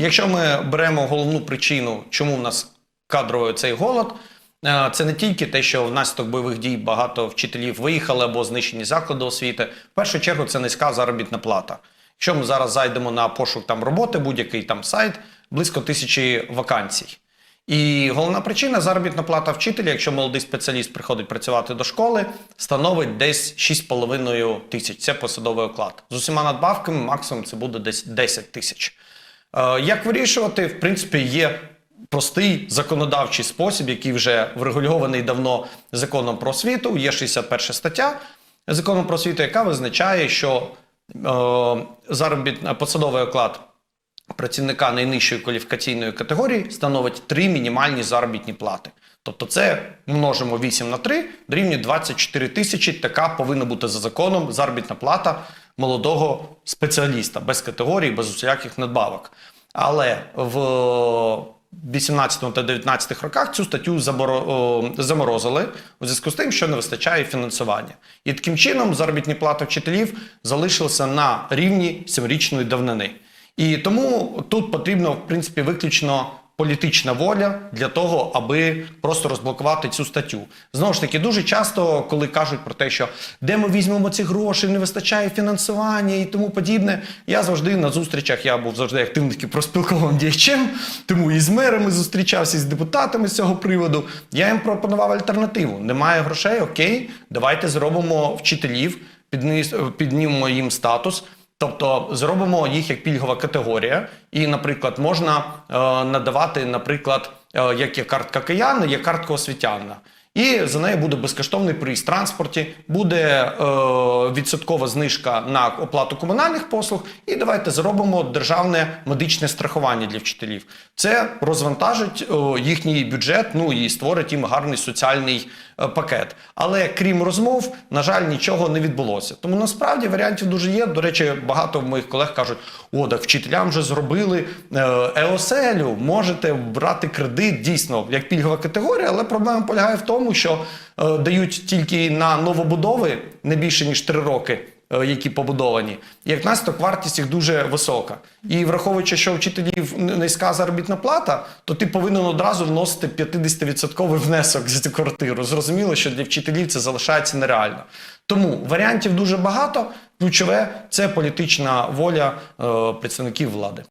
якщо ми беремо головну причину, чому в нас кадровий цей голод, е, це не тільки те, що внаслідок бойових дій багато вчителів виїхали або знищені заклади освіти. В першу чергу це низька заробітна плата. Якщо ми зараз зайдемо на пошук там роботи, будь-який там сайт, близько тисячі вакансій. І головна причина заробітна плата вчителя, якщо молодий спеціаліст приходить працювати до школи, становить десь 6,5 тисяч. Це посадовий оклад. З усіма надбавками максимум це буде десь 10 тисяч. Е, Як вирішувати? В принципі, є простий законодавчий спосіб, який вже врегульований давно законом про освіту. Є 61 стаття закону про освіту, яка визначає, що е, заробітна посадовий оклад працівника найнижчої кваліфікаційної категорії становить 3 мінімальні заробітні плати. Тобто це множимо 8 на 3, дорівнює 24 тисячі. Така повинна бути за законом заробітна плата молодого спеціаліста без категорії, без усіляких надбавок. Але в 18 та 19 роках цю статтю заморозили у зв'язку з тим, що не вистачає фінансування. І таким чином заробітні плати вчителів залишилися на рівні семирічної давнини. І тому тут потрібно, в принципі, виключно політична воля для того, аби просто розблокувати цю статтю. Знову ж таки, дуже часто, коли кажуть про те, що де ми візьмемо ці гроші, не вистачає фінансування і тому подібне. Я завжди на зустрічах, я був завжди активним таким проспілковим діячем, тому і з мерами зустрічався, і з депутатами з цього приводу. Я їм пропонував альтернативу. Немає грошей, окей, давайте зробимо вчителів, піднімемо їм статус. Тобто зробимо їх як пільгова категорія, і, наприклад, можна е, надавати, наприклад, е, як є картка кияна, є картка освітянина. І за нею буде безкоштовний проїзд в транспорті, буде е, відсоткова знижка на оплату комунальних послуг. І давайте зробимо державне медичне страхування для вчителів. Це розвантажить е, їхній бюджет, ну і створить їм гарний соціальний е, пакет. Але крім розмов, на жаль, нічого не відбулося. Тому насправді варіантів дуже є. До речі, багато моїх колег кажуть: о, так вчителям вже зробили е, еоселю, можете брати кредит дійсно як пільгова категорія, але проблема полягає в тому, що е, дають тільки на новобудови не більше ніж 3 роки. е, Які побудовані, і як наслідок вартість їх дуже висока. І враховуючи, що вчителів низька заробітна плата, то ти повинен одразу вносити 50% внесок за цю квартиру. Зрозуміло, що для вчителів це залишається нереально. Тому варіантів дуже багато. Ключове це політична воля е, представників влади.